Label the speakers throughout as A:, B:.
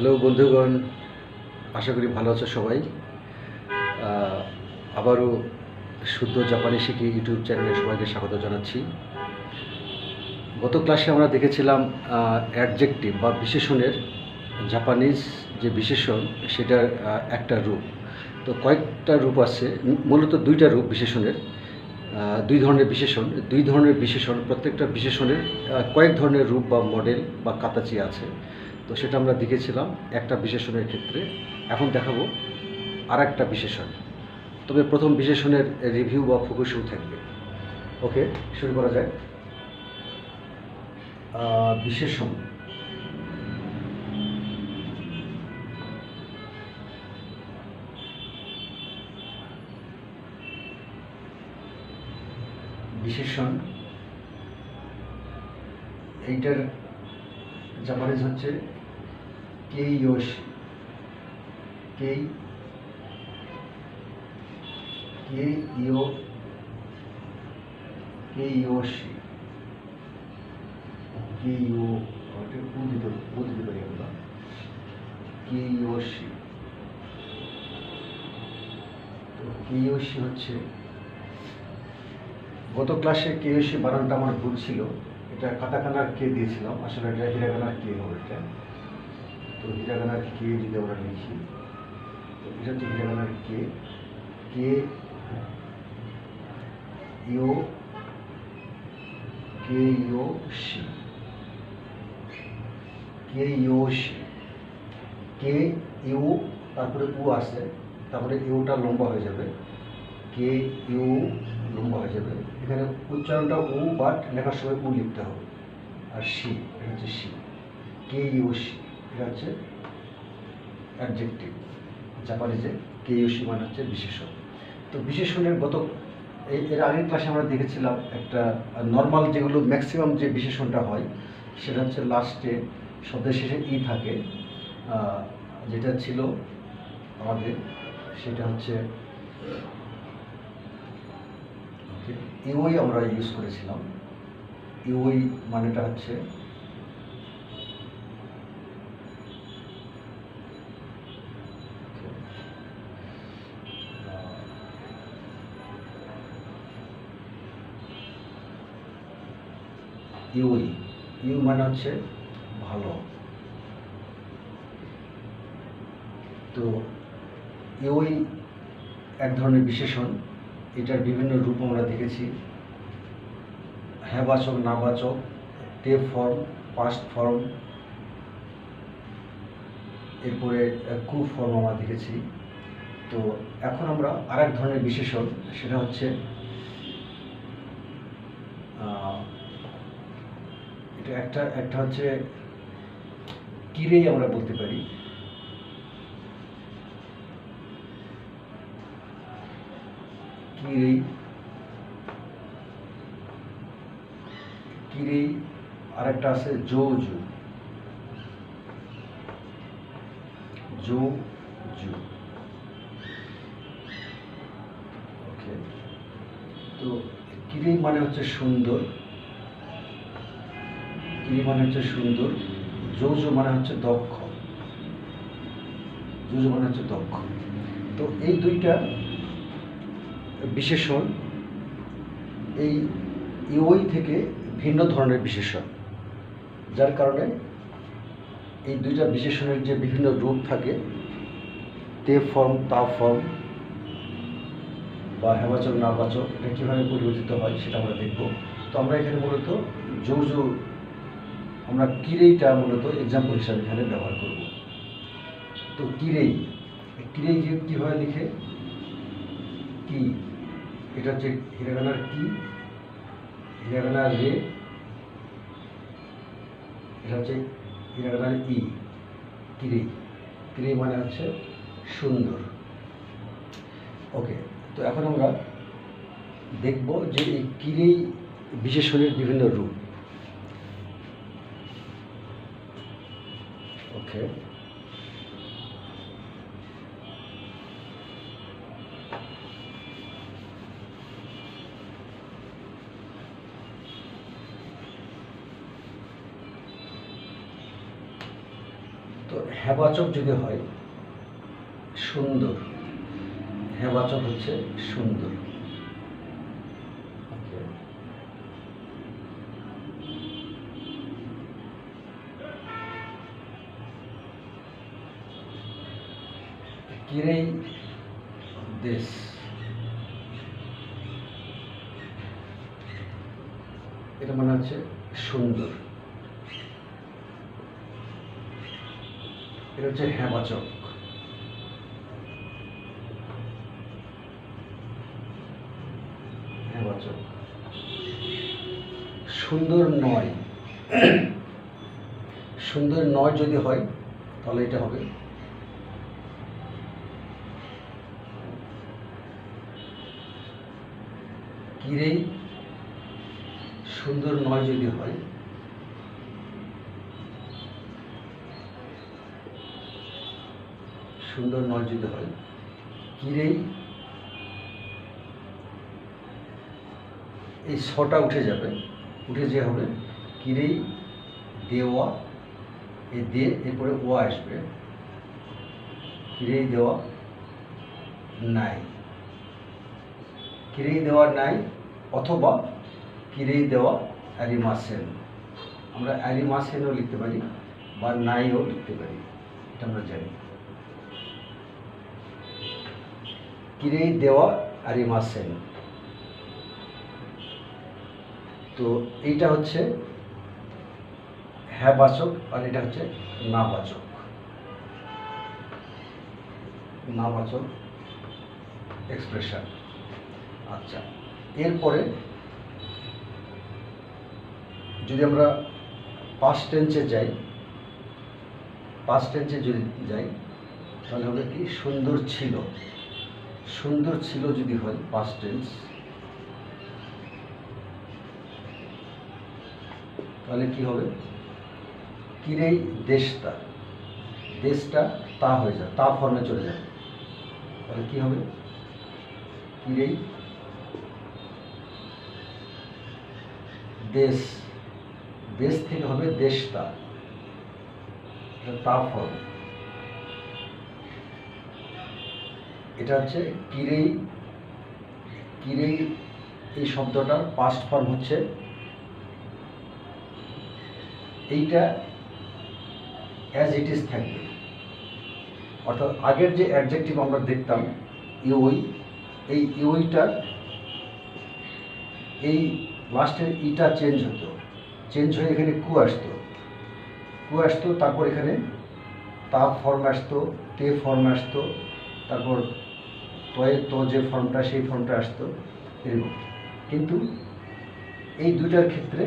A: Hello বন্ধুগণ, আশা করি ভালো আছো সবাই। আবারও শুদ্ধ জাপানি শিখি ইউটিউব চ্যানেলে সবাইকে স্বাগত জানাচ্ছি। গত ক্লাসে আমরা দেখেছিলাম অ্যাডজেক্টিভ বা বিশেষণের জাপানিজ যে বিশেষণ, সেটার একটা রূপ। তো কয়েকটা রূপ আছে, মূলত দুইটা রূপ বিশেষণের দুই ধরনের বিশেষণ। দুই ধরনের বিশেষণ, প্রত্যেকটা বিশেষণের কয়েক ধরনের রূপ বা মডেল বা কাতাচি আছে। তো সেটা আমরা দেখেছিলাম একটা বিশেষণের ক্ষেত্রে। এখন দেখাবো আর একটা বিশেষণ। তবে প্রথম বিশেষণের রিভিউ বা ফোকাসও থাকবে। ওকে শুরু করা যায় বিশেষণ। বিশেষণ। এইটার জাপানিজ হচ্ছে কেইয়োশি কেই কেইয়ো কেইয়োশি কেইয়ো ওটা উ দিতে উ দিতে পারি আমরা কেইয়োশি তো কেইয়োশি হচ্ছে গত ক্লাসে কেইয়োশি বানানটা আমার ভুল ছিল। এটা কাটাকানার কে দিয়েছিলাম। আসলে এটা হিরাগানার কে হবে এটা। তো হিরাগানার কে যদি আমরা লিখি, তো এটা হচ্ছে হিরাগানার কে? কে? ইও? কে ইও সি? কে ইও শি কে ইউ? তারপরে উ আসে, তারপরে ইউটা লম্বা হয়ে যাবে। কে ইউ লম্বা হয়ে যাবে। এখানে উচ্চারণটা উ বাট লেখার সময় উ লিখতে হবে। আর শি এটা হচ্ছে শি কে ইউ শি এটা হচ্ছে অ্যাডজেক্টিভ জাপানিজে কে ইউ মানে হচ্ছে বিশেষণ। তো বিশেষণের গত এই, এর আগের ক্লাসে আমরা দেখেছিলাম একটা নর্মাল যেগুলো ম্যাক্সিমাম যে বিশেষণটা হয়, সেটা হচ্ছে লাস্টে শব্দের শেষে ই থাকে। যেটা ছিল আমাদের, সেটা হচ্ছে ইউই আমরা ইউজ করেছিলাম। ইউই মানেটা হচ্ছে ইউ মানে হচ্ছে ভালো। তো ইউই এক ধরনের বিশেষণ, এটার বিভিন্ন রূপ আমরা দেখেছি। হ্যাবাচক, নাবাচক, তে ফর্ম, পাস্ট ফর্ম, এরপরে কু ফর্ম আমরা দেখেছি। তো এখন আমরা আর এক ধরনের বিশেষণ, সেটা হচ্ছে এটা একটা একটা হচ্ছে কিরেই আমরা বলতে পারি? কিরেই কিরেই আরেকটা আছে জো, জু। জো, জু। ওকে তো কিরেই মানে হচ্ছে সুন্দর। কিরি মানে হচ্ছে সুন্দর? জৌজো মানে হচ্ছে দক্ষ। জৌজো মানে হচ্ছে দক্ষ। তো এই দুইটা বিশেষণ এই ইওই থেকে ভিন্ন ধরনের বিশেষণ, যার কারণে এই দুইটা বিশেষণের যে বিভিন্ন রূপ থাকে, তে ফর্ম, তা ফর্ম বা হেবাচক নাবাচক এটা কীভাবে পরিবর্তিত হয় সেটা আমরা দেখব। তো আমরা এখানে মূলত যৌজো আমরা কিরেইটা মূলত এক্সাম্পল হিসাবে এখানে ব্যবহার করব। তো কিরেই কিরেই কীভাবে লিখে কি? এটা হচ্ছে হিরাগানার কি? হিরাগানার রে এটা হচ্ছে হিরাগানার ই, কিরেই। কিরেই মানে হচ্ছে সুন্দর। ওকে, তো এখন আমরা দেখব যে এই কিরেই বিশেষণের বিভিন্ন রূপ। ওকে তো হ্যাবাচক যদি হয় সুন্দর। হ্যাবাচক হচ্ছে সুন্দর। কিরেই দেশ এটা মানে হচ্ছে সুন্দর। এটা হচ্ছে হ্যাবাচক হ্যাবাচক সুন্দর নয়। সুন্দর নয় যদি হয়, তাহলে এটা হবে কিরেই সুন্দর নয় যদি হয়। সুন্দর নয় যদি হয় কিরেই এই ছটা উঠে যাবে, উঠে যে হবে কিরেই দেওয়া এই দে এরপরে ও আসবে কিরেই দেওয়া নাই। কিরেই দেওয়া নাই, অথবা কিরেই দেওয়া অ্যারিমাসেন। আমরা অ্যারিমাসেনও লিখতে পারি, বা নাইও লিখতে পারি, এটা আমরা জানি। কিরেই দেওয়া অ্যারিমাসেন। তো এইটা হচ্ছে হ্যাঁ বাচক আর এটা হচ্ছে না বাচক না বাচক এক্সপ্রেশন। আচ্ছা। এরপরে যদি আমরা পাস্ট টেন্সে যাই পাস্ট টেন্সে যদি যাই, তাহলে হবে কি সুন্দর ছিল। সুন্দর ছিল যদি হয় পাস্ট টেন্স তাহলে কি হবে? কিরেই দেশটা? দেশটা তা হয়ে যায়, তা ফর্মে চলে যাবে তাহলে কি হবে? কিরেই দেশ দেশ থেকে হবে দেশটা। এটা তা ফর্ম এটা হচ্ছে কিরেই কিরেই এই শব্দটার পাস্ট ফর্ম হচ্ছে। এইটা অ্যাজ ইট ইজ থাকবে। অর্থাৎ আগের যে অ্যাডজেক্টিভ আমরা দেখতাম, ইউই, এই ইউইটার এই লাস্টের ইটা চেঞ্জ হতো। চেঞ্জ হয়ে এখানে কু আসতো। কু আসতো, তারপর এখানে তা ফর্ম আসতো, তে ফর্ম আসতো, তারপর তয়ে তো যে ফর্মটা সেই ফর্মটা আসতো, এরকম। কিন্তু এই দুইটার ক্ষেত্রে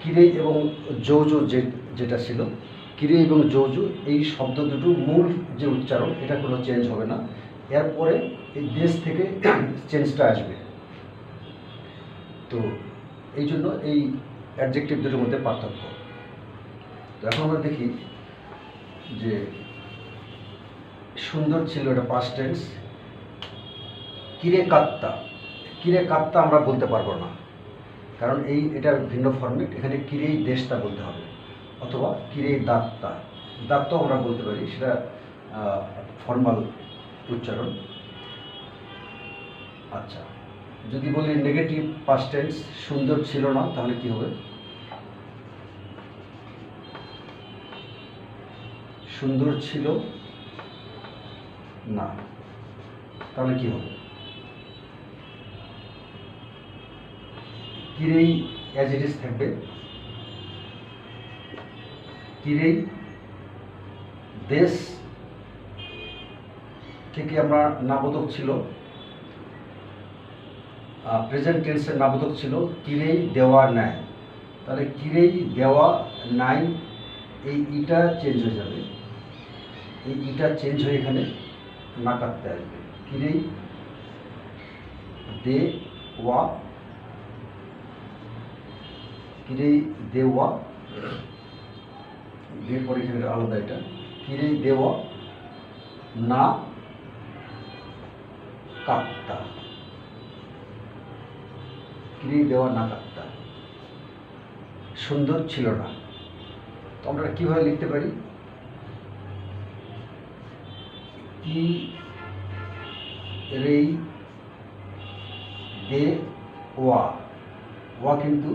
A: কিরে এবং যৌজ যে, যেটা ছিল, কিরে এবং যৌজ, এই শব্দ দুটো মূল যে উচ্চারণ, এটা কোনো চেঞ্জ হবে না। এরপরে এই দেশ থেকে চেঞ্জটা আসবে। তো এই জন্য এই অ্যাডজেক্টিভ দুটোর মধ্যে পার্থক্য। তো এখন আমরা দেখি যে সুন্দর ছিল এটা পাস্ট টেন্স কিরে কাত্তা কিরে কাত্তা আমরা বলতে পারব না। কারণ এই এটা ভিন্ন ফর্মেট এখানে কিরেই দেশটা বলতে হবে অথবা কিরেই দাত্তা। দাত্ত আমরা বলতে পারি, সেটা ফর্মাল উচ্চারণ। আচ্ছা যদি বলি নেগেটিভ পাস্ট টেন্স সুন্দর ছিল না, তাহলে কি হবে? সুন্দর ছিল না, তাহলে কি হবে? কিরেই অ্যাজ ইট ইজ থাকবে? কিরেই দেশ থেকে আমরা নাবোধক ছিল? প্রেজেন্ট টেন্সের নাবোধক ছিল, কিরেই দেওয়া নাই? তাহলে কিরেই দেওয়া নাই? এই ইটা চেঞ্জ হয়ে যাবে। এই ইটা চেঞ্জ হয়ে এখানে না কাটতে আসবে। কিরেই দে ওয়া কিরেই দেওয়া? দিয়ে পরে এখানে আলাদা এটা। কিরেই দেওয়া না কাটতা। কিরেই দেওয়া না কাটতা সুন্দর ছিল না। তো আমরা কীভাবে লিখতে পারি? কি, রেই, দে, ওয়া। ওয়া কিন্তু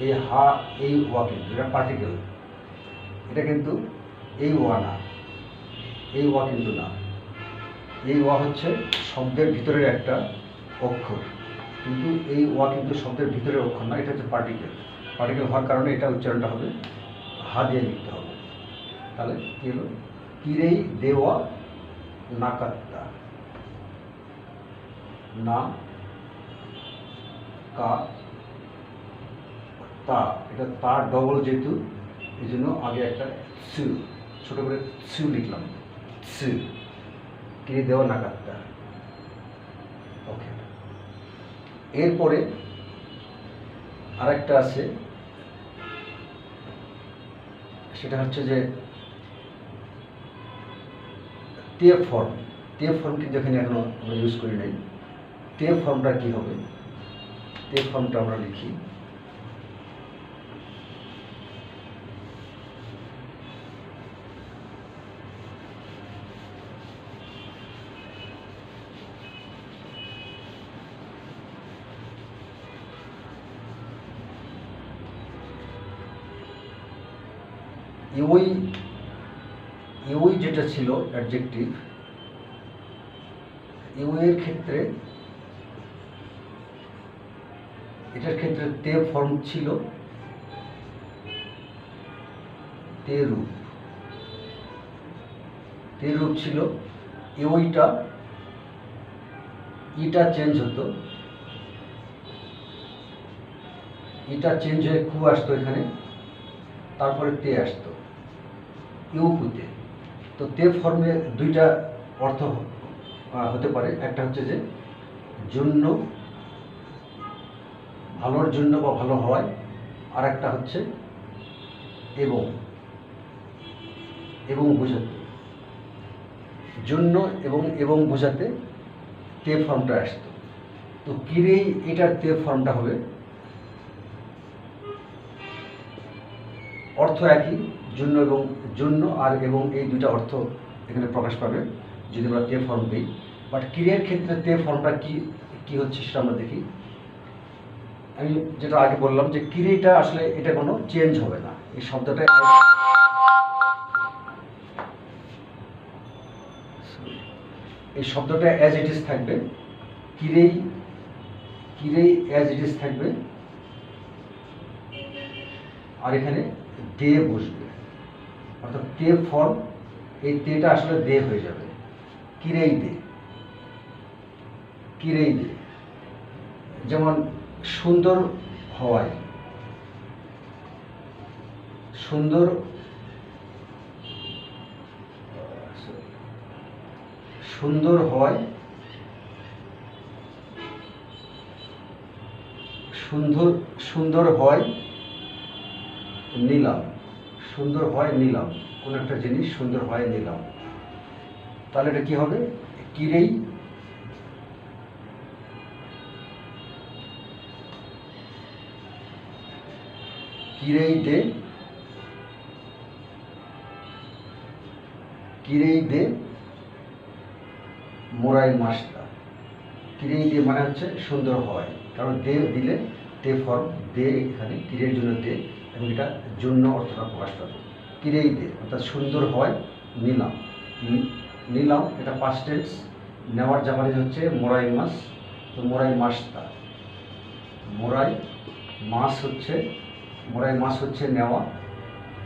A: এই হা, এই ওয়া কিন্তু, এটা পার্টিকেল এটা কিন্তু এই ওয়া না। এই ওয়া কিন্তু না। এই ওয়া হচ্ছে শব্দের ভিতরের একটা অক্ষর। কিন্তু এই ওয়া কিন্তু শব্দের ভিতরের অক্ষর না, এটা হচ্ছে পার্টিকেল পার্টিকেল হওয়ার কারণে এটা উচ্চারণটা হবে, হা দিয়ে লিখতে হবে। তাহলে কী হলো? কিরেই দেওয়া নাকাত্তা। না কা তা। এটা তার ডবল যেহেতু এই জন্য আগে একটা সু, ছোটো করে সু লিখলাম। সু। কিরে দেওয়া নাকাত্তা ওকে এরপরে আরেকটা আছে। সেটা হচ্ছে যে তে ফর্ম। তে ফর্ম কিন্তু এখানে এখনও আমরা ইউজ করি নাই। তে ফর্মটা কী হবে? তে ফর্মটা আমরা লিখি। ইউই ইউই যেটা ছিল অ্যাডজেক্টিভ ইউএর ক্ষেত্রে, এটার ক্ষেত্রে তে ফর্ম ছিল, তে রূপ। তে রূপ ছিল ইউইটা ইটা চেঞ্জ হতো। ইটা চেঞ্জ হয়ে খু আসতো এখানে, তারপরে তে আসতো। ইউকুতে তো তে ফর্মে দুইটা অর্থ হতে পারে। একটা হচ্ছে যে, জন্য, ভালোর জন্য বা ভালো হওয়ায়। আর একটা হচ্ছে, এবং এবং বোঝাতে। জন্য এবং এবং বোঝাতে তে ফর্মটা আসতো। তো কিরেই এটার তে ফর্মটা হবে? অর্থ একই জন্য এবং জন্য আর এবং এই দুইটা অর্থ এখানে প্রকাশ পাবে, যদি আমরা তে ফর্ম দিই। বাট ক্রিয়ার ক্ষেত্রে তে ফর্মটা কি কি হচ্ছে সেটা আমরা দেখি। আমি যেটা আগে বললাম যে ক্রিয়াটা আসলে এটা কোনো চেঞ্জ হবে না। এই শব্দটা এই শব্দটা অ্যাজ ইট ইজ থাকবে। কিরেই কিরেই অ্যাজ ইট ইজ থাকবে। আর এখানে দে বসবে। অর্থাৎ তে ফর্ম এই তেটা আসলে দে হয়ে যাবে। কিরেই দে? কিরেই দে? যেমন সুন্দর হওয়ায়, সুন্দর সুন্দর হওয়ায়, সুন্দর সুন্দর হয় নিলাম সুন্দর হয় নিলাম, কোন একটা জিনিস সুন্দর হয় নিলাম। তাহলে এটা কি হবে? কিরেই কিরেই দে? কিরেই দে? মোরাই মাস্তা। কিরেই দে মানে হচ্ছে সুন্দর হয়। কারণ দে দিলে দে ফর্ম দে এখানে কিরের জন্য দে? এবং এটা জন্য অর্থটা প্রকাশ পাবে কিরেই দে? অর্থাৎ সুন্দর হয়, নিলাম। নিলাম, এটা পাস্ট টেন্স নেওয়ার জাপানিজ হচ্ছে মোরাই মাস। তো মোরাই মাসতা মোরাই মাস হচ্ছে, মোরাই মাস হচ্ছে নেওয়া।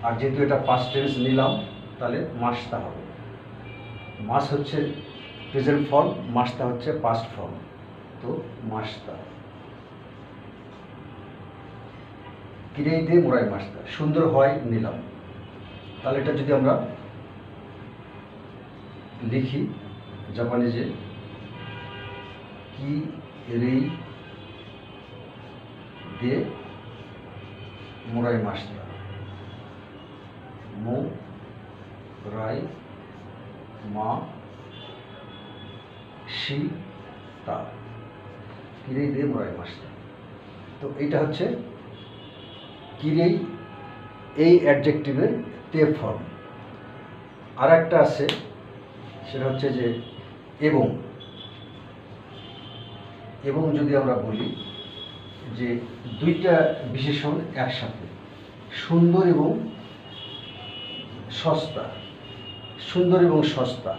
A: আর যেহেতু এটা পাস্ট টেন্স নিলাম, তাহলে মাসতা হবে। মাস হচ্ছে প্রেজেন্ট ফর্ম মাসটা হচ্ছে পাস্ট ফর্ম তো মাসতা কিরেই দিয়ে মোড়াই মাসটা সুন্দর হয়, নিলাম। তাহলে এটা যদি আমরা লিখি জাপানিজে, কি রেই দে মোড়াই মাসটা মো, রাই, মা, শি, তা। কিরেই দে মোড়াই মাসটা তো এইটা হচ্ছে কিরেই এই অ্যাডজেক্টিভের তে ফর্ম আর একটা আছে, সেটা হচ্ছে যে এবং। এবং যদি আমরা বলি যে দুইটা বিশেষণ একসাথে, সুন্দর এবং সস্তা। সুন্দর এবং সস্তা।